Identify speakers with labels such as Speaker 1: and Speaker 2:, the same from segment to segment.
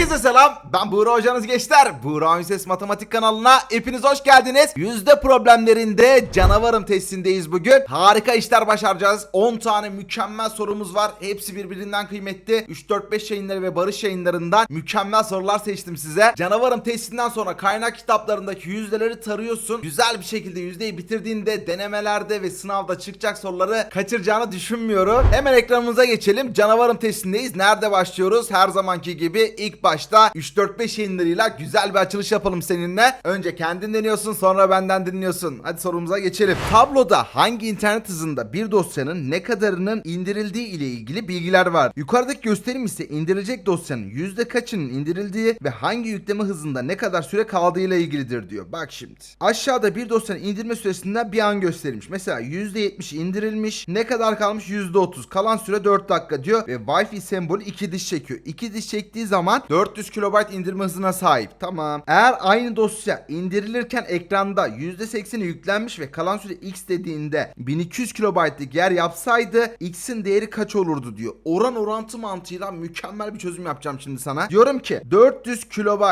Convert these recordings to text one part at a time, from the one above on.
Speaker 1: Herkese selam. Ben Buğra hocanız gençler. Buğra Ünses Matematik kanalına hepiniz hoş geldiniz. Yüzde problemlerinde canavarım testindeyiz bugün. Harika işler başaracağız. 10 tane mükemmel sorumuz var. Hepsi birbirinden kıymetli. 3-4-5 yayınları ve barış yayınlarından mükemmel sorular seçtim size. Canavarım testinden sonra kaynak kitaplarındaki yüzdeleri tarıyorsun. Güzel bir şekilde yüzdeyi bitirdiğinde denemelerde ve sınavda çıkacak soruları kaçıracağını düşünmüyorum. Hemen ekranımıza geçelim. Canavarım testindeyiz. Nerede başlıyoruz? Her zamanki gibi ilk başta 3-4-5 yayınlarıyla güzel bir açılış yapalım seninle. Önce kendin deniyorsun sonra benden dinliyorsun. Hadi sorumuza geçelim. Tabloda hangi internet hızında bir dosyanın ne kadarının indirildiği ile ilgili bilgiler var. Yukarıdaki gösterim ise indirilecek dosyanın yüzde kaçının indirildiği ve hangi yükleme hızında ne kadar süre kaldığı ile ilgilidir diyor. Bak şimdi. Aşağıda bir dosyanın indirme süresinden bir an gösterilmiş. Mesela %70 indirilmiş. Ne kadar kalmış? %30. Kalan süre 4 dakika diyor ve Wi-Fi sembolü 2 diş çekiyor. 2 diş çektiği zaman 400 KB indirme hızına sahip. Tamam. Eğer aynı dosya indirilirken ekranda %80'i yüklenmiş ve kalan süre X dediğinde 1200 KB'lik yer yapsaydı X'in değeri kaç olurdu diyor. Oran orantı mantığıyla mükemmel bir çözüm yapacağım şimdi sana. Diyorum ki 400 KB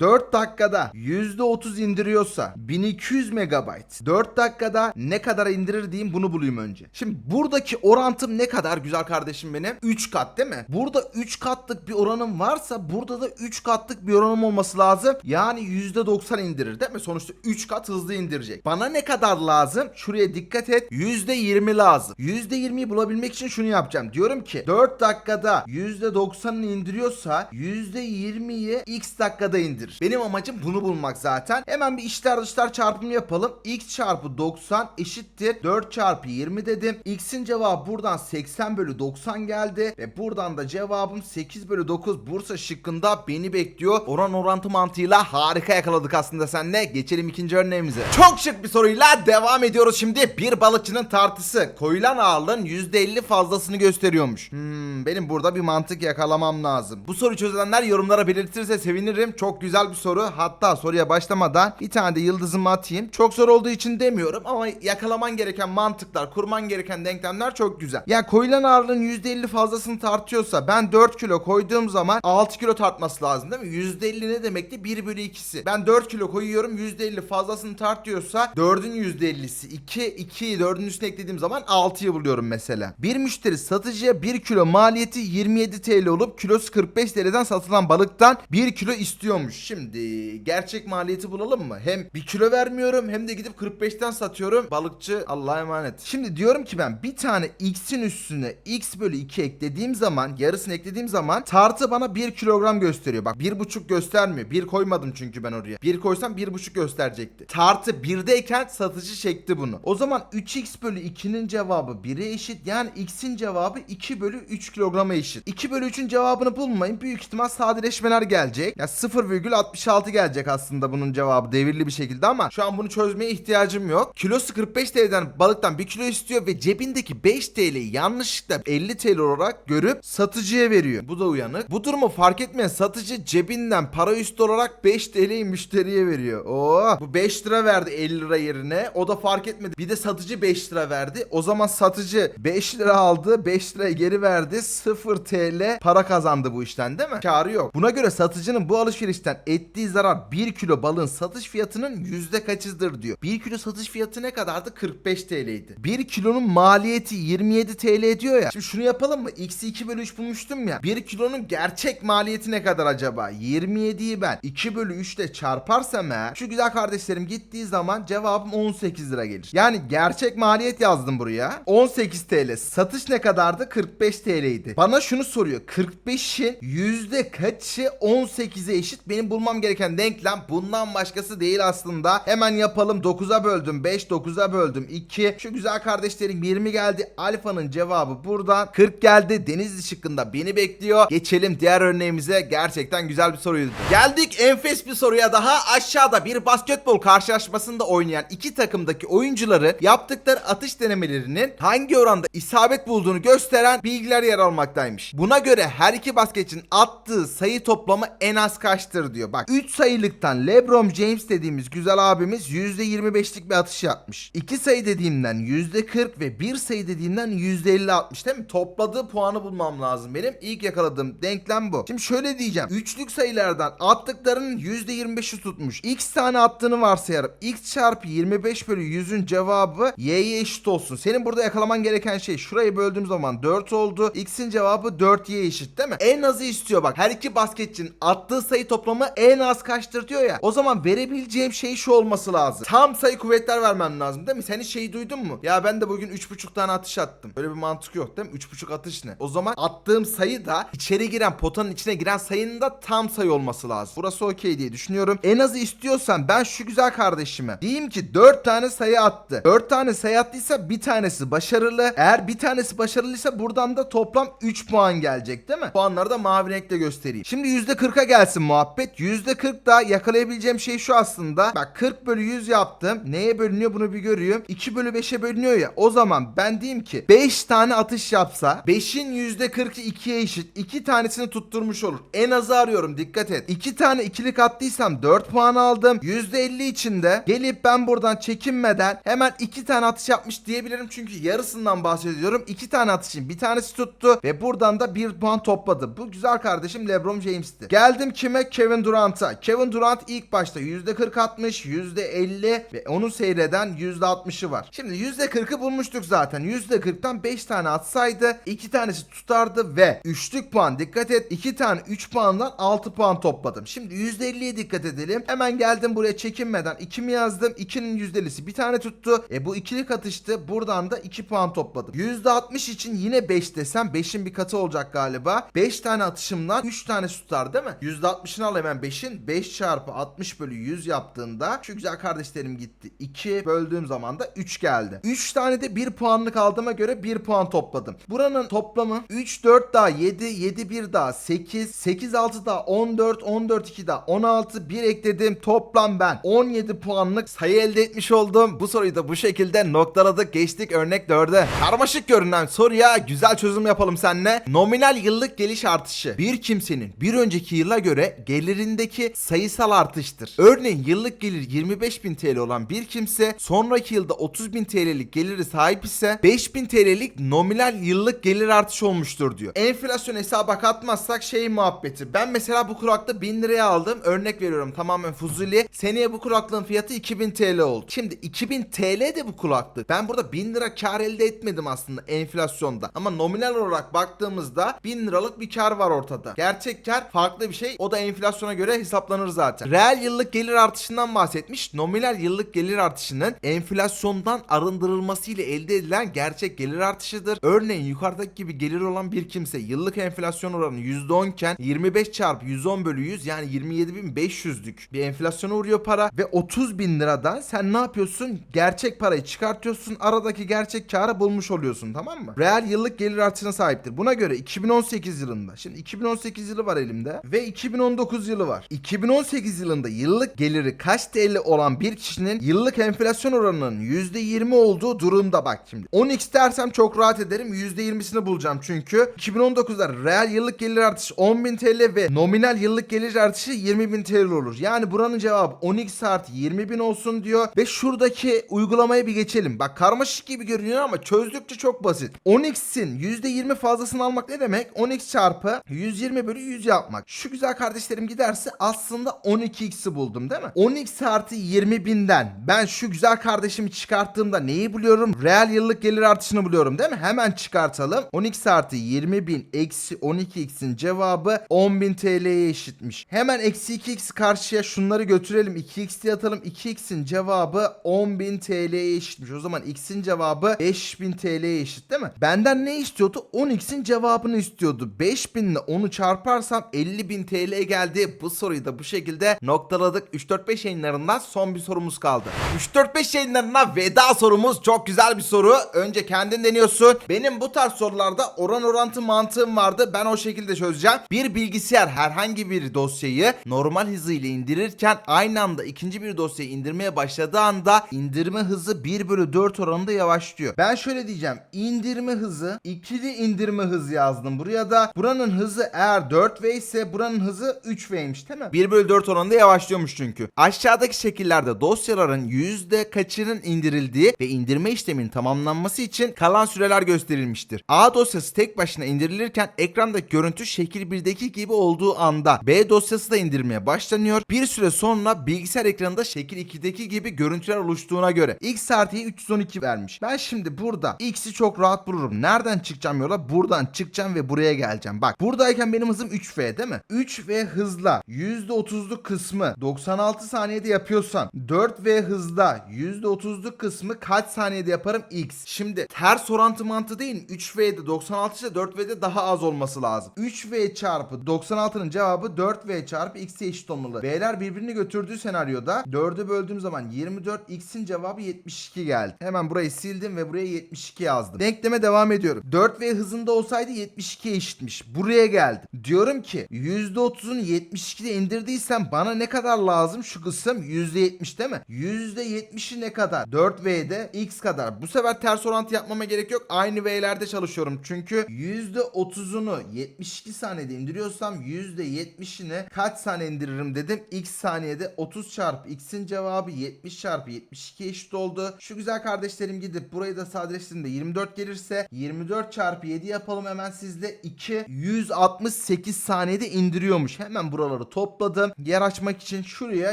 Speaker 1: 4 dakikada %30 indiriyorsa 1200 MB 4 dakikada ne kadar indirir diyeyim bunu bulayım önce. Şimdi buradaki orantım ne kadar güzel kardeşim benim? 3 kat değil mi? Burada 3 katlık bir oranım varsa burada da 3 katlık bir oranım olması lazım. Yani %90 indirir değil mi? Sonuçta 3 kat hızlı indirecek. Bana ne kadar lazım? Şuraya dikkat et. %20 lazım. %20'yi bulabilmek için şunu yapacağım. Diyorum ki 4 dakikada %90'ını indiriyorsa %20'yi x dakikada indir. Benim amacım bunu bulmak zaten. Hemen bir içler dışlar çarpımı yapalım. x çarpı 90 eşittir 4 çarpı 20 dedim. x'in cevabı buradan 80 bölü 90 geldi. Ve buradan da cevabım 8 bölü 9 Bursa şıkkında beni bekliyor. Oran orantı mantığıyla harika yakaladık aslında seninle. Geçelim ikinci örneğimize. Çok şık bir soruyla devam ediyoruz şimdi. Bir balıkçının tartısı koyulan ağırlığın %50 fazlasını gösteriyormuş. Hmm, benim burada bir mantık yakalamam lazım. Bu soruyu çözenler yorumlara belirtirse sevinirim. Çok güzel bir soru. Hatta soruya başlamadan bir tane de yıldızımı atayım. Çok zor olduğu için demiyorum ama yakalaman gereken mantıklar, kurman gereken denklemler çok güzel. Ya koyulan ağırlığın %50 fazlasını tartıyorsa ben 4 kilo koyduğum zaman 6 kilo tartması lazım değil mi? %50 ne demekti? 1 bölü 2'si. Ben 4 kilo koyuyorum %50 fazlasını tartıyorsa 4'ün %50'si 2, 2'yi 4'ün üstüne eklediğim zaman 6'yı buluyorum mesela. Bir müşteri satıcıya 1 kilo maliyeti 27 TL olup kilosu 45 TL'den satılan balıktan 1 kilo istiyormuş. Şimdi gerçek maliyeti bulalım mı? Hem 1 kilo vermiyorum hem de gidip 45'ten satıyorum. Balıkçı Allah'a emanet. Şimdi diyorum ki ben bir tane x'in üstüne x bölü 2 eklediğim zaman yarısını eklediğim zaman tartı bana 1 kilogram gösteriyor. Bak 1,5 göstermiyor. 1 koymadım çünkü ben oraya. 1 koysam 1,5 gösterecekti. Tartı 1'deyken satıcı çekti bunu. O zaman 3x bölü 2'nin cevabı 1'e eşit. Yani x'in cevabı 2 bölü 3 kilograma eşit. 2 bölü 3'ün cevabını bulmayın. Büyük ihtimal sadeleşmeler gelecek. Ya 0,66 gelecek aslında bunun cevabı devirli bir şekilde ama şu an bunu çözmeye ihtiyacım yok. Kilosu 45 TL'den balıktan 1 kilo istiyor ve cebindeki 5 TL'yi yanlışlıkla 50 TL olarak görüp satıcıya veriyor. Bu da uyanık. Bu durumu fark etmeyen satıcı cebinden para üstü olarak 5 TL'yi müşteriye veriyor. Oo, bu 5 lira verdi 50 lira yerine. O da fark etmedi. Bir de satıcı 5 lira verdi. O zaman satıcı 5 lira aldı. 5 liraya geri verdi. 0 TL para kazandı bu işten değil mi? Karı yok. Buna göre satıcının bu alışverişten ettiği zarar 1 kilo balığın satış fiyatının yüzde kaçıdır diyor. 1 kilo satış fiyatı ne kadardı? 45 TL'ydi. 1 kilonun maliyeti 27 TL diyor ya. Şimdi şunu yapalım mı? X'i 2 bölü 3 bulmuştum ya. 1 kilonun gerçek maliyeti ne kadar acaba? 27'yi ben 2 bölü 3 ile çarparsam eğer şu güzel kardeşlerim gittiği zaman cevabım 18 lira gelir. Yani gerçek maliyet yazdım buraya. 18 TL. Satış ne kadardı? 45 TL'ydi. Bana şunu soruyor. 45'in yüzde kaçı 18'e eşit? Benim bulmam gereken denklem bundan başkası değil aslında. Hemen yapalım. 9'a böldüm. 5 9'a böldüm. 2. Şu güzel kardeşlerim 20 geldi. Alfa'nın cevabı buradan. 40 geldi. Denizli şıkkında beni bekliyor. Geçelim diğer örneğimize. Gerçekten güzel bir soruydu. Geldik enfes bir soruya daha. Aşağıda bir basketbol karşılaşmasında oynayan iki takımdaki oyuncuları yaptıkları atış denemelerinin hangi oranda isabet bulduğunu gösteren bilgiler yer almaktaymış. Buna göre her iki basketçinin attığı sayı toplamı en az kaçtır diyor. Bak 3 sayılıktan LeBron James dediğimiz güzel abimiz %25'lik bir atış yapmış. 2 sayı dediğimden %40 ve 1 sayı dediğimden %50 atmış değil mi? Topladığı puanı bulmam lazım benim. İlk yakaladığım denklem bu. Şimdi şöyle diyeceğim. Üçlük sayılardan attıklarının %25'i tutmuş. X tane attığını varsayarım. X çarpı 25 bölü 100'ün cevabı y'ye eşit olsun. Senin burada yakalaman gereken şey şurayı böldüğüm zaman 4 oldu. X'in cevabı 4y eşit değil mi? En azı istiyor bak. Her iki basketçinin attığı sayı toplamı en az kaçtır diyor ya. O zaman verebileceğim şey şu olması lazım. Tam sayı kuvvetler vermem lazım değil mi? Sen hiç şeyi duydun mu? Ya ben de bugün 3,5 tane atış attım. Böyle bir mantık yok değil mi? 3,5 atış ne? O zaman attığım sayı da içeri giren potanın içine giren sayının da tam sayı olması lazım. Burası okey diye düşünüyorum. En azı istiyorsan ben şu güzel kardeşime diyeyim ki 4 tane sayı attı. 4 tane sayı attıysa bir tanesi başarılı. Eğer bir tanesi başarılıysa buradan da toplam 3 puan gelecek değil mi? Puanları da mavi renkle göstereyim. Şimdi %40'a gelsin muhabbet. %40 da yakalayabileceğim şey şu aslında. Bak 40 bölü 100 yaptım. Neye bölünüyor bunu bir görüyorum. 2 bölü 5'e bölünüyor ya. O zaman ben diyeyim ki 5 tane atış yapsa 5'in %40'ı 2'ye eşit. 2 tanesini tutturmuş olur. En azı arıyorum dikkat et. 2 tane ikilik attıysam 4 puan aldım. %50 içinde gelip ben buradan çekinmeden hemen 2 tane atış yapmış diyebilirim. Çünkü yarısından bahsediyorum. 2 tane atışın bir tanesi tuttu ve buradan da 1 puan topladı. Bu güzel kardeşim LeBron James'ti. Geldim kime? Kevin Durant'a. Kevin Durant ilk başta %40 atmış, %50 ve onu seyreden %60'ı var. Şimdi %40'ı bulmuştuk zaten. %40'tan 5 tane atsaydı 2 tanesi tutardı ve üçlük puan dikkat et. 2 tane 3 puandan 6 puan topladım. Şimdi %50'ye dikkat edelim. Hemen geldim buraya çekinmeden 2 mi yazdım? 2'nin %50'si bir tane tuttu. E bu ikilik atıştı. Buradan da 2 puan topladım. %60 için yine 5 desem 5'in bir katı olacak galiba. 5 tane atışımdan 3 tane tutar değil mi? %60'ını al hemen 5'in. 5 çarpı 60 bölü 100 yaptığında şu güzel kardeşlerim gitti. 2 böldüğüm zaman da 3 geldi. 3 tane de 1 puanlık aldığıma göre 1 puan topladım. Buranın toplamı 3 4 daha 7 7 1 daha 8 8 6 daha 14 14 2 daha 16 1 ekledim. Toplam ben 17 puanlık sayı elde etmiş oldum. Bu soruyu da bu şekilde noktaladık. Geçtik örnek 4'e. Karmaşık görünen soruya güzel çözüm yapalım seninle. Nominal yıllık geliş artışı bir kimsenin bir önceki yıla göre gelirindeki sayısal artıştır. Örneğin yıllık gelir 25.000 TL olan bir kimse sonraki yılda 30.000 TL'lik geliri sahip ise 5.000 TL'lik nominal yıllık gelir artışı olmuştur diyor. Enflasyon hesaba katmazsak şey muhabbeti. Ben mesela bu kulaklığı 1000 liraya aldım. Örnek veriyorum tamamen fuzuli. Seneye bu kulaklığın fiyatı 2000 TL oldu. Şimdi 2000 TL de bu kulaklık. Ben burada 1000 lira kar elde etmedim aslında enflasyonda. Ama nominal olarak baktığımızda 1000 liralık bir kar var ortada. Gerçek kar farklı bir şey. O da enflasyona göre hesaplanır zaten. Reel yıllık gelir artışından bahsetmiş. Nominal yıllık gelir artışının enflasyondan arındırılması ile elde edilen gerçek gelir artışıdır. Örneğin yukarıdaki gibi gelir olan bir kimse yıllık enflasyon oranı %10 iken 25 çarpı 110 bölü 100 yani 27.500'lük bir enflasyona uğruyor para ve 30 bin liradan sen ne yapıyorsun? Gerçek parayı çıkartıyorsun. Aradaki gerçek karı bulmuş oluyorsun tamam mı? Reel yıllık gelir artışına sahiptir. Buna göre 2018 yılında şimdi 2018 yılı var elimde ve 2019 yılı var. 2018 yılında yıllık geliri kaç TL olan bir kişinin yıllık enflasyon oranının %20 olduğu durumda bak şimdi. 10x dersem çok rahat ederim. %20'sini bulacağım çünkü 2019'da reel yıllık gelir artışı 10.000 TL ve nominal yıllık gelir artışı 20.000 TL olur. Yani buranın cevabı 10x artı 20.000 olsun diyor ve şuradaki uygulamaya bir geçelim. Bak karmaşık gibi görünüyor ama çözdükçe çok basit. 10x'in %20 fazlasını almak ne demek? 10x çarpı 120 bölü 100 yapmak. Şu güzel kardeşlerim giderse aslında 12x'i buldum değil mi? 10x artı 20.000'den ben şu güzel kardeşimi çıkarttığımda neyi buluyorum? Reel yıllık gelir artışını buluyorum değil mi? Hemen çıkartalım. 10x artı 20.000 eksi 12x'in cevabı 10.000 TL'ye eşitmiş. Hemen eksi 2x karşıya şunları götürelim. 2x diye atalım. 2x'in cevabı 10.000 TL'ye eşitmiş. O zaman x'in cevabı 5000 TL'ye eşit değil mi? Benden ne istiyordu? 10x'in cevabını istiyordu. 5000 ile 10'u çarparsam 50.000 TL geldi. Bu soruyu da bu şekilde noktaladık. 3-4-5 yayınlarından son bir sorumuz kaldı. 3-4-5 yayınlarına veda sorumuz çok güzel bir soru. Önce kendin deniyorsun. Benim bu tarz sorularda oran orantı mantığım vardı. Ben o şekilde çözeceğim. Bir bilgisayar herhangi bir dosyayı normal hızıyla indirirken aynı anda ikinci bir dosyayı indirmeye başladığı anda indirme hızı 1 bölü 4 oranında yavaşlıyor. Ben şöyle diyeceğim. İndirme hızı ikili indirme hızı yazdım. Buraya da buranın hızı eğer 4V ise buranın hızı 3V'ymiş değil mi? 1 bölü 4 oranında yavaşlıyormuş çünkü. Aşağıdaki şekillerde dosyaların yüzde kaçının indirildiği ve indirme işleminin tamamlanması için kalan süreler gösterilmiştir. A dosyası tek başına indirilirken ekrandaki görüntü şekil 1'deki X2'deki gibi olduğu anda B dosyası da indirmeye başlanıyor. Bir süre sonra bilgisayar ekranında şekil 2'deki gibi görüntüler oluştuğuna göre X artı 312 vermiş. Ben şimdi burada X'i çok rahat bulurum. Nereden çıkacağım yola? Buradan çıkacağım ve buraya geleceğim. Bak buradayken benim hızım 3V değil mi? 3V hızla %30'luk kısmı 96 saniyede yapıyorsam 4V hızla %30'luk kısmı kaç saniyede yaparım? X. Şimdi ters orantı mantığı değil 3V'de 96 ise 4V'de daha az olması lazım. 3V çarpı 96'nın cevabı 4V çarpı X'e eşit olmalı. V'ler birbirini götürdüğü senaryoda 4'e böldüğüm zaman 24 X'in cevabı 72 geldi. Hemen burayı sildim ve buraya 72 yazdım. Denkleme devam ediyorum. 4V hızında olsaydı 72 eşitmiş. Buraya geldi. Diyorum ki %30'unu 72'de indirdiysem bana ne kadar lazım şu kısım? %70 değil mi? %70'i ne kadar? 4V'de X kadar. Bu sefer ters orantı yapmama gerek yok. Aynı V'lerde çalışıyorum. Çünkü %30'unu 72 saniyede indiriyorsam %70'ini kaç saniye indiririm dedim. X saniyede 30 çarpı X'in cevabı 70 çarpı 72 eşit oldu. Şu güzel kardeşlerim gidip burayı da sadeleştirdiğinde 24 gelirse 24 çarpı 7 yapalım hemen sizle 2 168 saniyede indiriyormuş. Hemen buraları topladım. Yer açmak için şuraya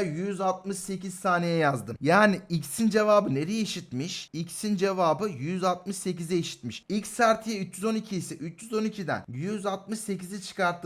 Speaker 1: 168 saniye yazdım. Yani X'in cevabı nereye eşitmiş? X'in cevabı 168'e eşitmiş. X artıya 312 ise 312'den 168'i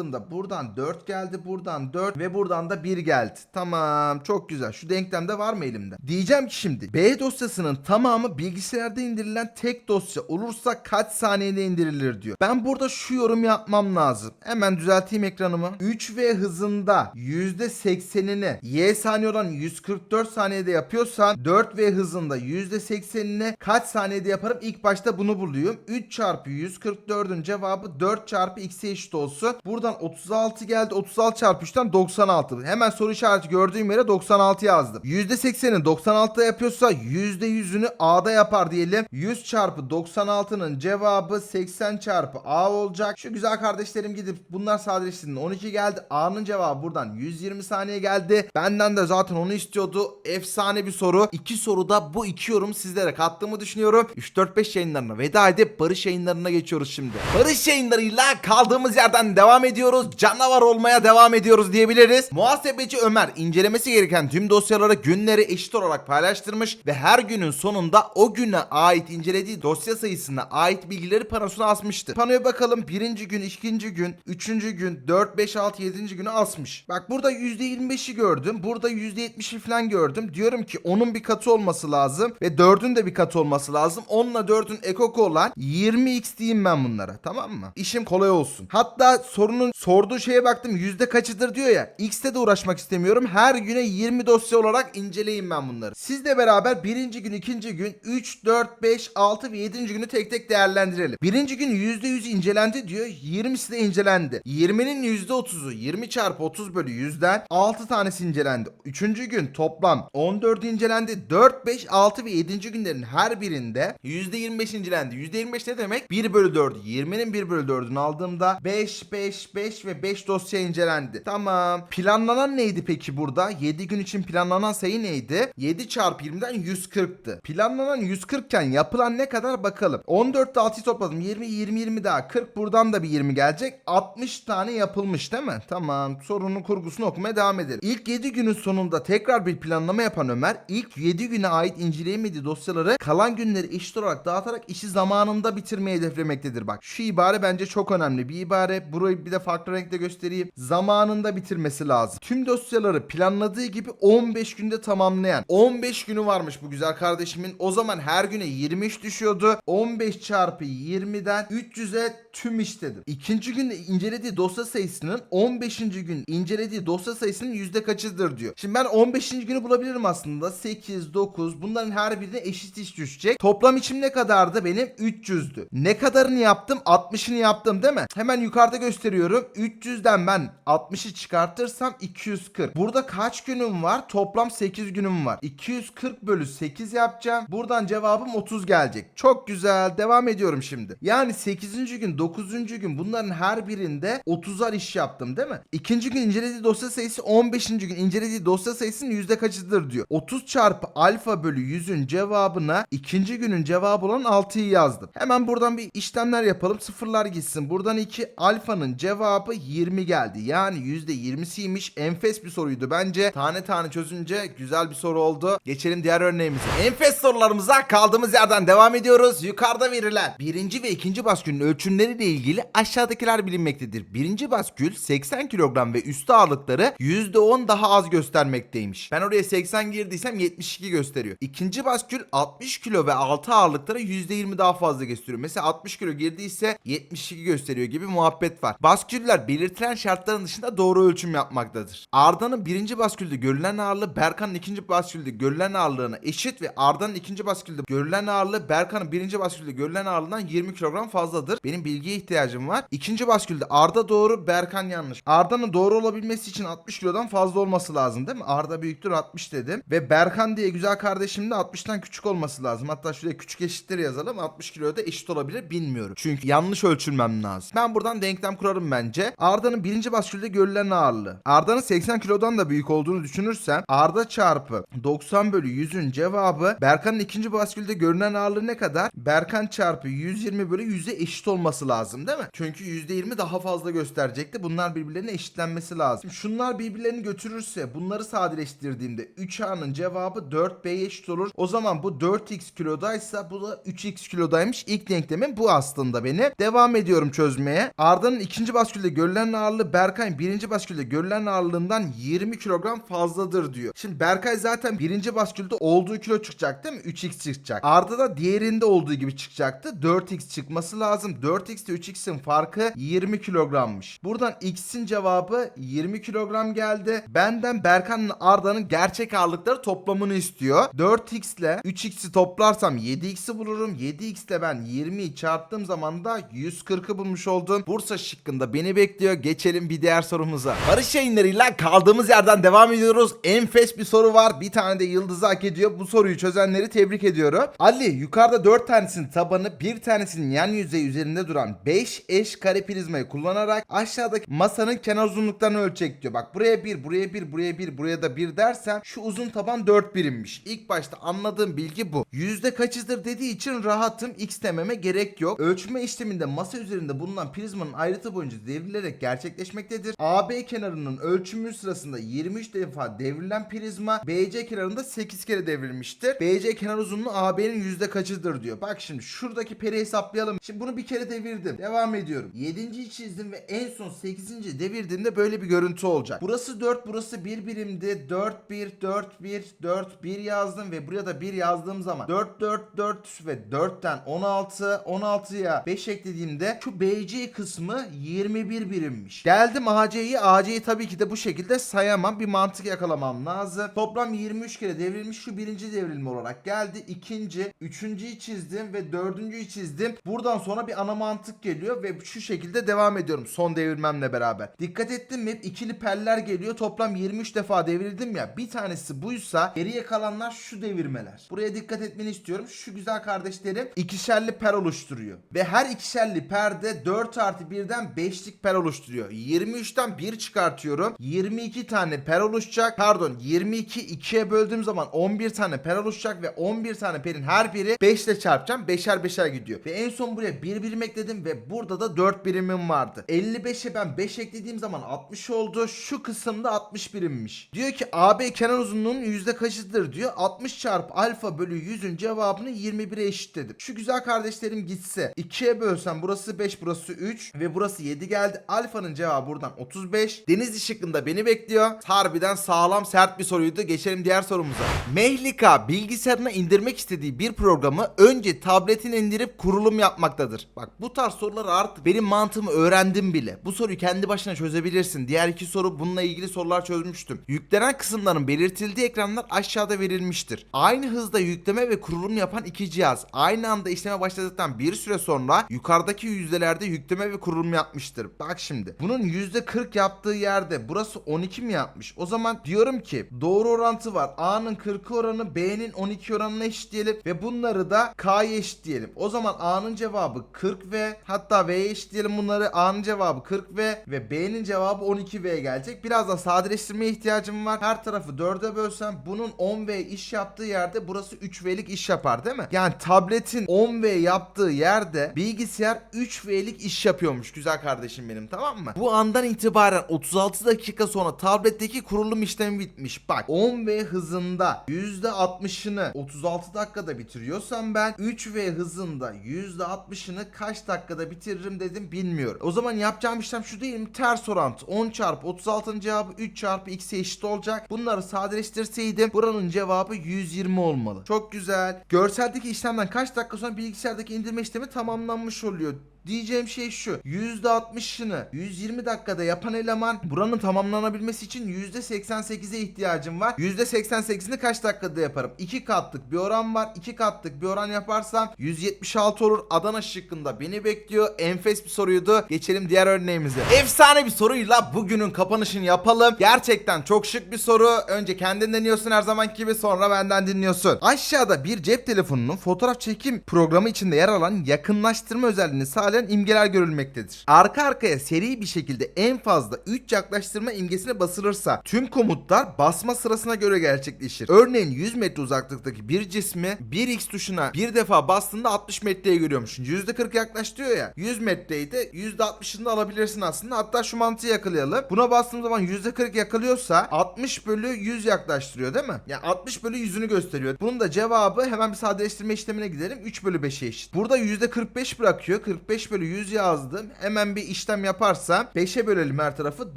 Speaker 1: çıkarttığımda buradan 4 geldi, buradan 4 ve buradan da 1 geldi. Tamam çok güzel. Şu denklemde var mı elimde? Diyeceğim ki şimdi B dosyasının tamamı bilgisayarda indirilen tek dosya olursa kaç saniyede indirilir diyor. Ben burada şu yorum yapmam lazım. Hemen düzelteyim ekranımı. 3V hızında %80'ini Y saniye olan 144 saniyede yapıyorsan 4V hızında %80'ini kaç saniyede yaparım? İlk başta bunu buluyorum. 3 çarpı 144'ün cevabı 4 çarpı x'e eşit olsun. Buradan 36 geldi. 36 çarpı 3'ten 96. Hemen soru işareti gördüğüm yere 96 yazdım. %80'i 96'da yapıyorsa %100'ünü A'da yapar diyelim. 100 çarpı 96'nın cevabı 80 çarpı A olacak. Şu güzel kardeşlerim gidip bunlar sadeleştirdiğinde 12 geldi. A'nın cevabı buradan 120 saniye geldi. Benden de zaten onu istiyordu. Efsane bir soru. İki soruda bu iki yorum sizlere kattığımı düşünüyorum. 3-4-5 yayınlarına veda edip Barış yayınlarına geçiyoruz şimdi. Barış yayınlarıyla kaldığımız yerden devam ediyoruz. Canavar olmaya devam ediyoruz diyebiliriz. Muhasebeci Ömer incelemesi gereken tüm dosyaları günleri eşit olarak paylaştırmış ve her günün sonunda o güne ait incelediği dosya sayısına ait bilgileri panosuna asmıştı. Panoya bakalım birinci gün, ikinci gün, üçüncü gün, 4, 5, 6, 7. günü asmış. Bak burada %25'i gördüm. Burada %70'i falan gördüm. Diyorum ki onun bir katı olması lazım ve 4'ün de bir katı olması lazım. 10'la 4'ün ekoku olan 20x diyeyim ben bunlara. Tamam mı? İşim kolay olsun. Hatta sorunun sorduğu şeye baktım. Yüzde kaçıdır diyor ya. X'te de uğraşmak istemiyorum. Her güne 20 dosya olarak inceleyin ben bunları. Sizle beraber birinci gün, ikinci gün, 3, 4, 5, 6 ve 7. günü tek tek değerlendirelim. Birinci gün %100 incelendi diyor. 20'si de incelendi. 20'nin %30'u 20 çarpı 30 bölü 100'den 6 tanesi incelendi. Üçüncü gün toplam 14 incelendi. 4, 5, 6 ve 7. günlerin her birinde %25 incelendi. %25 ne demek? 1 bölü 4. 20'nin 1 bölü 4'ünü aldığımda 5, 5, 5 ve 5 dosya incelendi. Tamam. Planlanan neydi peki burada? 7 gün için planlanan sayı neydi? 7 çarpı 20'den 140'tı. Planlanan 140 iken yapılan ne kadar bakalım. 14'te 6'yı topladım. 20, 20, 20 daha. 40 buradan da bir 20 gelecek. 60 tane yapılmış değil mi? Tamam. Sorunun kurgusunu okumaya devam edelim. İlk 7 günün sonunda tekrar bir planlama yapan Ömer ilk 7 güne ait inceleyemediği dosyaları kalan günleri eşit olarak dağıtarak işi zamanında bitirmeyi hedeflemektedir. Bak şu ibare bence çok önemli. Bir ibare burayı bir de farklı renkte göstereyim. Zamanında bitirmesi lazım. Tüm dosyaları planladığı gibi 15 günde tamamlayan. 15 günü varmış bu güzel kardeşimin. O zaman her güne 23 düşüyordu. 15 çarpı 20'den 300'e tüm iş. İkinci gün incelediği dosya sayısının 15. gün incelediği dosya sayısının yüzde kaçıdır diyor. Şimdi ben 15. günü bulabilirim aslında. 8, 9 bunların her birine eşit iş düşecek. Toplam içim ne kadardı benim? 300'dü. Ne kadarını yaptım? 60'ını yaptım değil mi? Hemen yukarıda gösteriyorum. 300'den ben 60'ı çıkartırsam 240. Burada kaç günüm var? Toplam 8 günüm var. 240 bölü 8 yapacağım. Buradan cevabım 30 gelecek. Çok güzel. Devam ediyorum şimdi. Yani 8. gün, 9. gün bunların her birinde 30'ar iş yaptım değil mi? İkinci gün incelediği dosya sayısı 15. gün incelediği dosya sayısının yüzde kaçıdır diyor. 30 çarpı alfa bölü 100'ün cevabına ikinci günün cevabı olan 6'yı yazdım. Hemen buradan bir işlemler yapalım. Sıfırlar gitsin. Buradan 2 alfanın cevabı cevabı 20 geldi. Yani %20'siymiş. Enfes bir soruydu bence. Tane tane çözünce güzel bir soru oldu. Geçelim diğer örneğimize. Enfes sorularımıza kaldığımız yerden devam ediyoruz. Yukarıda verilen birinci ve ikinci baskülün ölçümleriyle ilgili aşağıdakiler bilinmektedir. Birinci baskül 80 kilogram ve üstü ağırlıkları %10 daha az göstermekteymiş. Ben oraya 80 girdiysem 72 gösteriyor. İkinci baskül 60 kilo ve altı ağırlıkları %20 daha fazla gösteriyor. Mesela 60 kilo girdiyse 72 gösteriyor gibi muhabbet var. Basküller belirtilen şartların dışında doğru ölçüm yapmaktadır. Arda'nın birinci baskülde görülen ağırlığı Berkan'ın ikinci baskülde görülen ağırlığına eşit ve Arda'nın ikinci baskülde görülen ağırlığı Berkan'ın birinci baskülde görülen ağırlığından 20 kilogram fazladır. Benim bilgiye ihtiyacım var. İkinci baskülde Arda doğru, Berkan yanlış. Arda'nın doğru olabilmesi için 60 kilodan fazla olması lazım değil mi? Arda büyüktür 60 dedim. Ve Berkan diye güzel kardeşim de 60'tan küçük olması lazım. Hatta şuraya küçük eşittir yazalım. 60 kiloya da eşit olabilir bilmiyorum. Çünkü yanlış ölçülmem lazım. Ben buradan denklem kurarım bence. Arda'nın birinci baskülde görülen ağırlığı. Arda'nın 80 kilodan da büyük olduğunu düşünürsem Arda çarpı 90 bölü 100'ün cevabı Berkan'ın ikinci baskülde görünen ağırlığı ne kadar? Berkan çarpı 120 bölü 100'e eşit olması lazım değil mi? Çünkü %20 daha fazla gösterecekti. Bunlar birbirlerine eşitlenmesi lazım. Şunlar birbirlerini götürürse bunları sadeleştirdiğimde 3A'nın cevabı 4B'ye eşit olur. O zaman bu 4X kilodaysa bu da 3X kilodaymış. İlk denklemim bu aslında benim. Devam ediyorum çözmeye. Arda'nın ikinci baskülde görülen ağırlığı Berkay'ın birinci baskülde görülen ağırlığından 20 kilogram fazladır diyor. Şimdi Berkay zaten birinci baskülde olduğu kilo çıkacak değil mi? 3X çıkacak. Arda da diğerinde olduğu gibi çıkacaktı. 4X çıkması lazım. 4X ile 3X'in farkı 20 kilogrammış. Buradan X'in cevabı 20 kilogram geldi. Benden Berkan'ın Arda'nın gerçek ağırlıkları toplamını istiyor. 4X ile 3X'i toplarsam 7X'i bulurum. 7X ile ben 20'yi çarptığım zaman da 140'ı bulmuş oldum. Bursa şıkkında beni bekliyor. Geçelim bir diğer sorumuza. Barış yayınlarıyla kaldığımız yerden devam ediyoruz. Enfes bir soru var. Bir tane de yıldızı hak ediyor. Bu soruyu çözenleri tebrik ediyorum. Ali yukarıda 4 tanesinin tabanı bir tanesinin yan yüzeyi üzerinde duran 5 eş kare prizmayı kullanarak aşağıdaki masanın kenar uzunluklarını ölçecek diyor. Bak buraya 1, buraya 1, buraya 1, buraya da 1 dersen şu uzun taban 4 birimmiş. İlk başta anladığım bilgi bu. Yüzde kaçıdır dediği için rahatım. X dememe gerek yok. Ölçme işleminde masa üzerinde bulunan prizmanın ayrıtı boyunca devrilerek gerçekleşmektedir. AB kenarının ölçümü sırasında 23 defa devrilen prizma BC kenarında 8 kere devrilmiştir. BC kenar uzunluğu AB'nin yüzde kaçıdır diyor. Bak şimdi şuradaki peri hesaplayalım. Şimdi bunu bir kere devirdim. Devam ediyorum. 7. çizdim ve en son 8. devirdiğimde böyle bir görüntü olacak. Burası 4 burası 1 birimdi. 4 1 4 1 4 1 yazdım ve buraya da 1 yazdığım zaman 4 4 4 ve 4'ten 16 16'ya 5 eklediğimde şu BC kısmı 21 birimmiş. Geldim AC'yi AC'yi tabii ki de bu şekilde sayamam. Bir mantık yakalamam lazım. Toplam 23 kere devrilmiş. Şu birinci devrilme olarak geldi. İkinci, üçüncüyü çizdim ve dördüncüyü çizdim. Buradan sonra bir ana mantık geliyor ve şu şekilde devam ediyorum son devirmemle beraber. Dikkat ettim mi? Hep ikili peller geliyor. Toplam 23 defa devrildim ya. Bir tanesi buysa geriye kalanlar şu devirmeler. Buraya dikkat etmeni istiyorum. Şu güzel kardeşlerim ikişerli per oluşturuyor. Ve her ikişerli perde 4 artı 1'den 5'lik per oluşturuyor. 23'ten 1 çıkartıyorum. 22 tane per oluşacak. Pardon 22 2'ye böldüğüm zaman 11 tane per oluşacak ve 11 tane perin her biri 5 ile çarpacağım. 5'er 5'er gidiyor. Ve en son buraya 1 birim ekledim ve burada da 4 birimim vardı. 55'e ben 5 eklediğim zaman 60 oldu. Şu kısımda 60 birimmiş. Diyor ki AB kenar uzunluğunun yüzde kaçıdır diyor. 60 çarpı alfa bölü 100'ün cevabını 21'e eşitledim. Şu güzel kardeşlerim gitse 2'ye bölsem burası 5 burası 3 ve burası 7 geldi. Alfanın cevabı buradan 35. Denizli şıkkında beni bekliyor. Harbiden sağlam sert bir soruydu. Geçelim diğer sorumuza. Mehlika bilgisayarına indirmek istediği bir programı önce tabletine indirip kurulum yapmaktadır. Bak bu tarz soruları artık benim mantığımı öğrendim bile. Bu soruyu kendi başına çözebilirsin. Diğer iki soru bununla ilgili sorular çözmüştüm. Yüklenen kısımların belirtildiği ekranlar aşağıda verilmiştir. Aynı hızda yükleme ve kurulum yapan iki cihaz aynı anda işleme başladıktan bir süre sonra yukarıdaki yüzdelerde yükleme ve kurulum yapmıştır. Bak şimdi bunun %40 yaptığı yerde burası 12 mi yapmış? O zaman diyorum ki doğru orantı var. A'nın 40 oranı B'nin 12 oranına eşitleyelim ve bunları da K'ya eşitleyelim. O zaman A'nın cevabı 40 ve hatta V'ye eşitleyelim bunları. A'nın cevabı 40 ve ve B'nin cevabı 12 V gelecek. Biraz da sadeleştirmeye ihtiyacım var. Her tarafı 4'e bölsem bunun 10 V iş yaptığı yerde burası 3 V'lik iş yapar değil mi? Yani tabletin 10 V yaptığı yerde bilgisayar 3 V'lik iş yapıyormuş güzel kardeşim. Kardeşim benim tamam mı? Bu andan itibaren 36 dakika sonra tabletteki kurulum işlemi bitmiş. Bak 10 v hızında %60'ını 36 dakikada bitiriyorsam ben 3 v hızında %60'ını kaç dakikada bitiririm dedim bilmiyorum. O zaman yapacağım işlem şu değil mi? Ters orantı. 10 çarpı 36'nın cevabı 3 çarpı x'e eşit olacak. Bunları sadeleştirseydim buranın cevabı 120 olmalı. Çok güzel. Görseldeki işlemden kaç dakika sonra bilgisayardaki indirme işlemi tamamlanmış oluyor. Diyeceğim şey şu. %60'ını 120 dakikada yapan eleman buranın tamamlanabilmesi için %88'e ihtiyacım var. %88'ini kaç dakikada yaparım? 2 katlık bir oran var. 2 katlık bir oran yaparsam 176 olur. Adana şıkkında beni bekliyor. Enfes bir soruydu. Geçelim diğer örneğimize. Efsane bir soruyla bugünün kapanışını yapalım. Gerçekten çok şık bir soru. Önce kendin deniyorsun her zamanki gibi sonra benden dinliyorsun. Aşağıda bir cep telefonunun fotoğraf çekim programı içinde yer alan yakınlaştırma özelliğini sağlayan imgeler görülmektedir. Arka arkaya seri bir şekilde en fazla 3 yaklaştırma imgesine basılırsa tüm komutlar basma sırasına göre gerçekleşir. Örneğin 100 metre uzaklıktaki bir cismi 1x tuşuna bir defa bastığında 60 metreye görüyormuşsun. %40 yaklaş diyor ya. 100 metreydi %60'ını da alabilirsin aslında. Hatta şu mantığı yakalayalım. Buna bastığım zaman %40 yakalıyorsa 60 bölü 100 yaklaştırıyor değil mi? Yani 60 bölü 100'ünü gösteriyor. Bunun da cevabı hemen bir sadeleştirme işlemine gidelim. 3 bölü 5'e eşit. Burada %45 bırakıyor. 45 bölü 100 yazdım. Hemen bir işlem yaparsam 5'e bölelim her tarafı.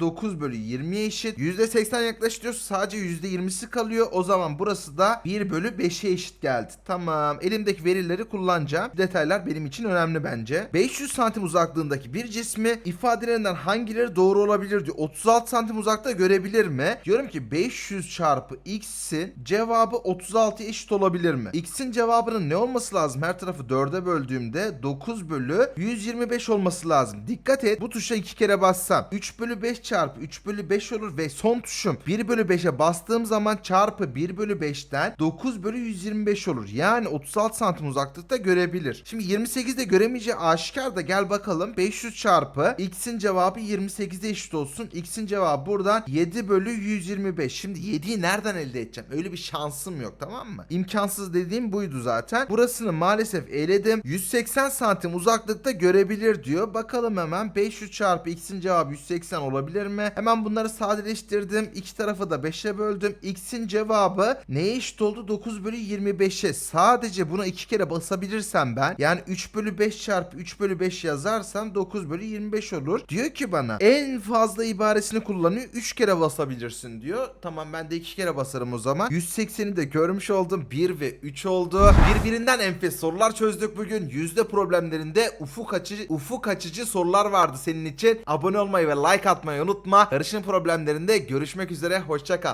Speaker 1: 9 bölü 20'ye eşit. %80 yaklaştırıyorsa sadece %20'si kalıyor. O zaman burası da 1 bölü 5'e eşit geldi. Tamam. Elimdeki verileri kullanacağım. Detaylar benim için önemli bence. 500 santim uzaklığındaki bir cismi ifadelerinden hangileri doğru olabilir diyor. 36 santim uzakta görebilir mi? Diyorum ki 500 çarpı x'in cevabı 36 eşit olabilir mi? x'in cevabının ne olması lazım? Her tarafı 4'e böldüğümde 9 bölü 125 olması lazım. Dikkat et bu tuşa iki kere bassam 3 bölü 5 çarpı 3 bölü 5 olur ve son tuşum 1 bölü 5'e bastığım zaman çarpı 1 bölü 5'ten 9 bölü 125 olur. Yani 36 santim uzaklıkta görebilir. Şimdi 28'de göremeyeceği aşikar da gel bakalım 500 çarpı x'in cevabı 28'e eşit olsun. x'in cevabı buradan 7 bölü 125. Şimdi 7'yi nereden elde edeceğim? Öyle bir şansım yok tamam mı? İmkansız dediğim buydu zaten. Burasını maalesef eledim. 180 santim uzaklıkta görebilir diyor. Bakalım hemen 500 çarpı x'in cevabı 180 olabilir mi? Hemen bunları sadeleştirdim. İki tarafı da 5'e böldüm. x'in cevabı neye eşit oldu? 9 bölü 25'e. Sadece buna iki kere basabilirsem ben yani 3 bölü 5 çarpı 3 bölü 5 yazarsam 9 bölü 25 olur. Diyor ki bana en fazla ibaresini kullanıyor. 3 kere basabilirsin diyor. Tamam ben de 2 kere basarım o zaman. 180'i de görmüş oldum. 1 ve 3 oldu. Birbirinden enfes sorular çözdük bugün. Yüzde problemlerinde ufuk açıcı ufuk açıcı sorular vardı senin için. Abone olmayı ve like atmayı unutma. Yarışın problemlerinde görüşmek üzere. Hoşça kal.